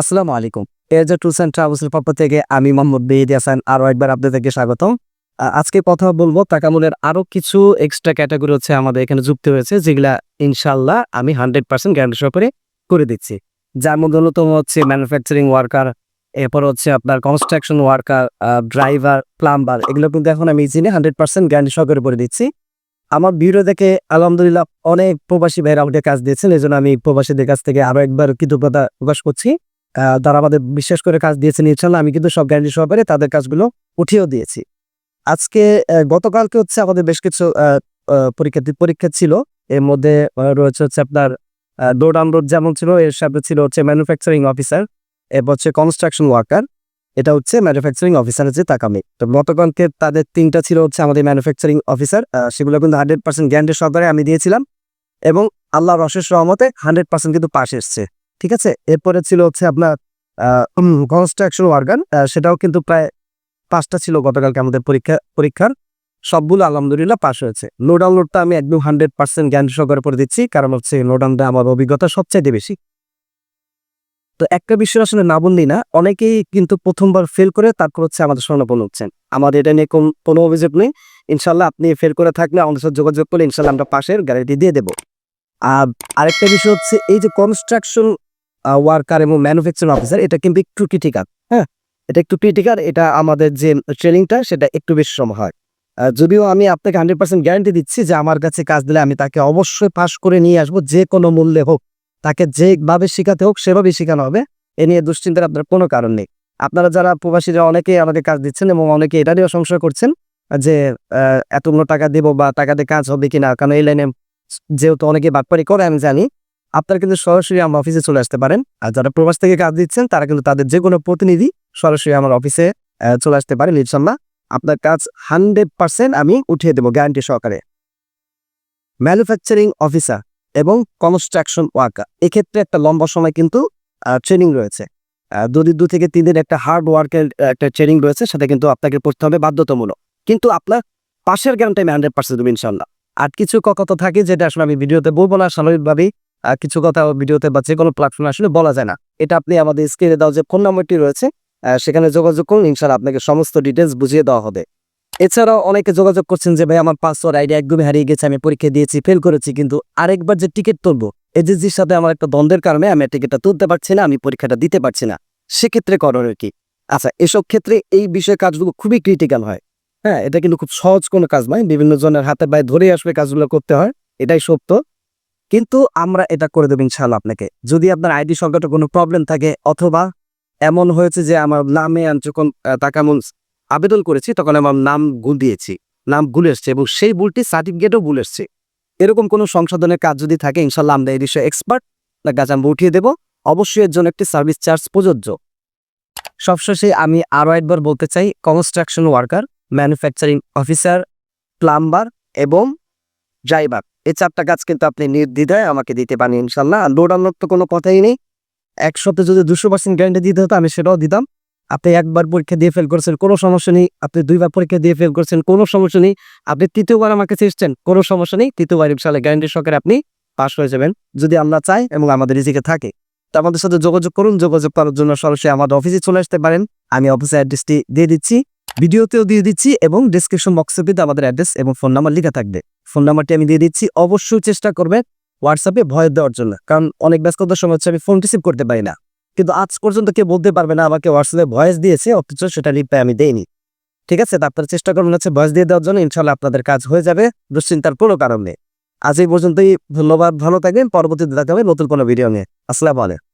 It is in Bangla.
আসসালামু আলাইকুম। এজ টুলস অ্যান্ড ট্রাভেলসের পক্ষ থেকে আমি মোহাম্মদ বেহিদ হাসান আরও একবার আপনাদেরকে স্বাগতম। আজকে কথা বলব তাকামুলের আরও কিছু এক্সট্রা ক্যাটাগরি হচ্ছে আমাদের এখানে যুক্ত হয়েছে, যেগুলা ইনশাল্লাহ আমি হান্ড্রেড পার্সেন্ট গ্যারান্টি সহকারে করে দিচ্ছি। যার মধ্যে অন্যতম হচ্ছে ম্যানুফ্যাকচারিং ওয়ার্কার এরপর হচ্ছে আপনার কনস্ট্রাকশন ওয়ার্কার ড্রাইভার প্লাম্বার এগুলো কিন্তু এখন আমি ইজিনে হান্ড্রেড পার্সেন্ট গ্যারান্টি সহকারে করে দিচ্ছি। আমার ভিডিও দেখে আলহামদুলিল্লাহ অনেক প্রবাসী ভাইরা আমাকে কাজ দিয়েছেন এই জন্য আমি প্রবাসীদের কাছ থেকে আরও একবার কৃতজ্ঞতা প্রকাশ করছি। তারা আমাদের বিশেষ করে কাজ দিয়েছেন ইনশাল্লাহ আমি কিন্তু সব গ্যারান্টি সহকারে তাদের কাজগুলো উঠিয়েও দিয়েছি। আজকে গতকালকে হচ্ছে আমাদের বেশ কিছু আহ, পরীক্ষা ছিল। এর মধ্যে রয়েছে হচ্ছে আপনার ডোর ডাউনলোড যেমন ছিল এর সাথে ছিল হচ্ছে ম্যানুফ্যাকচারিং অফিসার এরপর হচ্ছে কনস্ট্রাকশন ওয়ার্কার এটা হচ্ছে ম্যানুফ্যাকচারিং অফিসার হচ্ছে তাকামি। তো গতকালকে তাদের তিনটা ছিল হচ্ছে আমাদের ম্যানুফ্যাকচারিং অফিসার সেগুলো কিন্তু হান্ড্রেড পার্সেন্ট গ্যারান্টি সহকারে আমি দিয়েছিলাম এবং আল্লাহর অশেষ রহমতে হান্ড্রেড পার্সেন্ট কিন্তু পাশ এসছে। ঠিক আছে? এরপরে ছিল হচ্ছে আপনার কনস্ট্রাকশন ওয়ার্গান সেটাও কিন্তু প্রায় পাঁচটা ছিল গতকালকে আমাদের পরীক্ষা, পরীক্ষার। সবগুলো আলহামদুলিল্লাহ পাশ হয়েছে। নো ডাউনলোডটা আমি একদম হান্ড্রেড পার্সেন্ট গ্যারান্টি সহকারে করে দিচ্ছি, কারণ হচ্ছে নো ডাউনটা আমার অভিজ্ঞতা সবচাইতে বেশি। তো একটা বিষয় আসলে না বললি না, অনেকেই কিন্তু প্রথমবার ফেল করে তারপর হচ্ছে আমাদের স্বর্ণপন্ন হচ্ছেন। আমাদের এটা নিয়ে কোনো অভিযোগ নেই। ইনশাল্লাহ আপনি ফেল করে থাকলে আমাদের সাথে যোগাযোগ করলে ইনশাল্লাহ আমরা পাশের গ্যারেন্টি দিয়ে দেবো। আর আরেকটা বিষয় হচ্ছে এই যে কনস্ট্রাকশন ওয়ার্কার এবং ম্যানুফ্যাকচারিং অফিসার এটা কিন্তু একটু ক্রিটিক্যাল হ্যাঁ? এটা একটু ক্রিটিক্যাল এটা আমাদের যে ট্রেনিংটা সেটা একটু বেশি সময় হয়। যদিও আমি আপনাকে হান্ড্রেড পার্সেন্ট গ্যারান্টি দিচ্ছি যে আমার কাছে কাজ দিলে আমি তাকে অবশ্যই পাশ করে নিয়ে আসব, যে কোনো মূল্যে হোক। তাকে যেভাবে শেখাতে হোক, সেভাবেই শেখানো হবে। এ নিয়ে দুশ্চিন্তার আপনার কোনো কারণ নেই। আপনারা যারা প্রবাসীরা অনেকেই আমাদের কাজ দিচ্ছেন এবং অনেকে এটা নিয়েও সংশয় করছেন যে এতগুলো টাকা দেব বা টাকা দিয়ে কাজ হবে কিনা? কারণ এই লাইনে যেহেতু অনেকে বাটপারি করে আমি জানি। আপনারা কিন্তু সরাসরি আমার অফিসে চলে আসতে পারেন। আর যারা প্রবাস থেকে কাজ দিচ্ছেন, তারা কিন্তু তাদের যে কোনো প্রতিনিধি সরাসরি আমার অফিসে চলে আসতে পারেন ইনশাল্লাহ আপনার কাজ হান্ড্রেড পার্সেন্ট আমি উঠিয়ে দেবো গ্যারান্টি সহকারে। ম্যানুফ্যাকচারিং অফিসার এবং কনস্ট্রাকশন ওয়ার্কার এক্ষেত্রে একটা লম্বা সময় কিন্তু ট্রেনিং রয়েছে। দুদিন দু থেকে তিন দিন একটা হার্ড ওয়ার্কের একটা ট্রেনিং রয়েছে, সেটা কিন্তু আপনাকে পড়তে হবে বাধ্যতামূলক। কিন্তু আপনার পাশের জ্ঞানটা আমি হান্ড্রেড পার্সেন্ট দেবো ইনশাল্লাহ আর কিছু কথা থাকে যেটা আসলে আমি ভিডিওতে বলব না, স্বাভাবিকভাবেই কিছু কথা ভিডিওতে বা যে কোনো প্ল্যাটফর্মে আসলে বলা যায় না। এটা আপনি আমাদের স্ক্রিনে দেওয়া যে ফোন নাম্বারটি রয়েছে সেখানে যোগাযোগ করুন ইনশাল্লাহ আপনাকে সমস্ত ডিটেলস বুঝিয়ে দেওয়া হবে। এছাড়াও অনেকে যোগাযোগ করছেন যে, ভাই, আমার পাসওয়ার্ড আইডি একদমই হারিয়ে গেছে, আমি পরীক্ষা দিয়েছি ফেল করেছি, কিন্তু আরেকবার যে টিকিট তুলবো এজেন্সির সাথে আমার একটা দ্বন্দ্বের কারণে আমি টিকিটটা তুলতে পারছি না, আমি পরীক্ষাটা দিতে পারছি না। সেক্ষেত্রে করণীয় কি। আচ্ছা এসব ক্ষেত্রে এই বিষয়ে কাজগুলো খুবই ক্রিটিক্যাল হয়। হ্যাঁ এটা কিন্তু খুব সহজ কোনো কাজ নয়। বিভিন্ন জনের হাতে পায়ে ধরে আসবে কাজগুলো করতে হয়। এটাই সত্য। কিন্তু আমরা এটা করে দেবো ইনশাল্লাহ আপনাকে। যদি আপনার আইডি সংক্রান্ত কোনো প্রবলেম থাকে অথবা এমন হয়েছে যে আমার নামে যখন টাকা এমন আবেদন করেছি, তখন আমার নাম ভুল দিয়েছি, নাম ভুল এসছে এবং সেই ভুলটি সার্টিফিকেটও ভুল এসছে। এরকম কোনো সংশোধনের কাজ যদি থাকে ইনশাল্লাহ আমরা এই বিষয়ে এক্সপার্ট কাজ আমরা উঠিয়ে দেবো। অবশ্যই এর জন্য একটি সার্ভিস চার্জ প্রযোজ্য। সবশেষে আমি আরও একবার বলতে চাই construction worker manufacturing officer plumber এবং ড্রাইভার চারটা গাছ কিন্তু আপনি নির্দ্বিধায় আমাকে দিতে পারেন ইনশাল্লাহ লোড আনলোড তো কোনো কথাই নেই। একসাথে যদি দুশো পার্সেন্ট গ্যারান্টি দিতে হতো, আমি সেটাও দিতাম। আপনি একবার পরীক্ষা দিয়ে ফেল করেছেন, কোনো সমস্যা নেই। আপনি দুইবার পরীক্ষা দিয়ে ফেল করেছেন, কোনো সমস্যা নেই। আপনি তৃতীয়বার আমাকে চেষ্টেন, কোনো সমস্যা নেই। তৃতীয়বার ইনশাল্লাহ গ্যারান্টি সহকারে আপনি পাস হয়ে যাবেন, যদি আমরা চাই এবং আমাদের রিজিকে থাকে। তো আমাদের সাথে যোগাযোগ করুন, যোগাযোগ করার জন্য সরাসরি আমাদের অফিসে চলে আসতে পারেন। আমি অফিসের অ্যাড্রেসটি দিয়ে দিচ্ছি। ভিডিওতেও দিয়ে দিচ্ছি এবং ডিসক্রিপশন বক্সে কিন্তু আমাদের অ্যাড্রেস এবং ফোন নাম্বার লেখা থাকবে। ফোন নাম্বারটি আমি দিয়ে দিচ্ছি। অবশ্যই চেষ্টা করবেন হোয়াটসঅ্যাপে ভয় দেওয়ার জন্য, কারণ অনেক ব্যস্ততার সময় হচ্ছে আমি ফোন রিসিভ করতে পারি না। কিন্তু আজ পর্যন্ত কেউ বলতে পারবে না, আমাকে হোয়াটসঅ্যাপে ভয়েস দিয়েছে, অথচ সেটা রিপ্লাই আমি দেইনি। ঠিক আছে আপনারা চেষ্টা করবেন হচ্ছে ভয়েস দিয়ে দেওয়ার জন্য ইনশাল্লাহ আপনাদের কাজ হয়ে যাবে দুশ্চিন্তার কোনো কারণ নেই। আজ এই পর্যন্তই, ধন্যবাদ, ভালো থাকবেন পরবর্তীতে দেখা হবে নতুন কোনো ভিডিও নিয়ে। আসসালামু আলাইকুম।